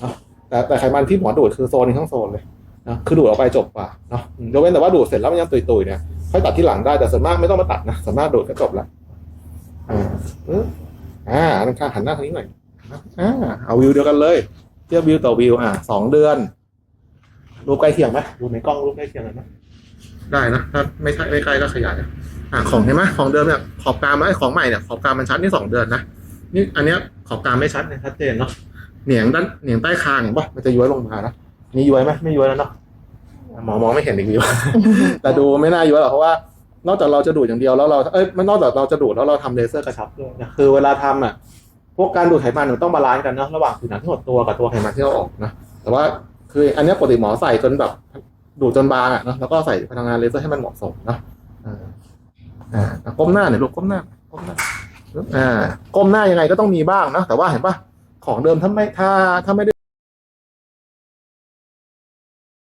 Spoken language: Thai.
เนาะแต่แต่ไขมันที่หมอดูดคือโซนนี้ทั้งโซนเลยนะคือดูดออกไปจบกว่าเนาะยกเว้นแต่ว่าดูดเสร็จแล้วมันยังตุยๆเนี่ยค่อยตัดที่หลังได้แต่ส่วนมากไม่ต้องมาตัดนะส่วนมากดูดก็จบละอ่าอ่าอันข้าหันหน้าทางนี้หน่อยอ่าเอาวิวเดียวกันเลยเทียบวิวต่อวิวอ่าสองเดือนรูปใกล้เคียงไหมดูในกล้องรูปใกล้เคียงกันไหมได้นะถ้าไม่ใช่ไม่ใกล้ก็ขยายนะอ่าของเห็นไหมของเดิมเนี่ยขอบกรามแล้วไอ้ของใหม่เนี่ยขอบกรามมันชัดนี่สองเดือนนะนี่อันเนี้ยขอบกรามไม่ชัดเนี่ยชัดเจนเนาะ เหนียงด้านเหนียงใต้คางเห็นปะมันจะย้วยลงมานะนี่ย้วยไหมไม่ย้วยแล้วเนาะหมอมองไม่เห็นอีกวิวแต่ดูไม่น่าย้วยหรอกเพราะว่านอกจากเราจะดูดอย่างเดียวแล้วเราเอ้ยมันนอกจากเราจะดูดแล้วเราทำเลเซอร์กระชับด้วยนะคือเวลาทำอะพวกการดูดไขมันมันต้องบาลานซ์กันเนาะระหว่างผิวหนังที่หดตัวกับตัวไขมันที่เราออกนะแต่ว่าคืออันเนี้ยปกติหมอใส่จนแบบดูดจนบางอะเนาะแล้วก็ใส่พลังงานเลเซอร์ให้มันเหมาะสมเนาะอ่าอ่าก้มหน้าหน่อยลูกก้มหน้าก้มหน้าอ่าก้มหน้ายังไงก็ต้องมีบ้างเนาะแต่ว่าเห็นปะ ของเดิมถ้าไม่ถ้าถ้าไม่ได้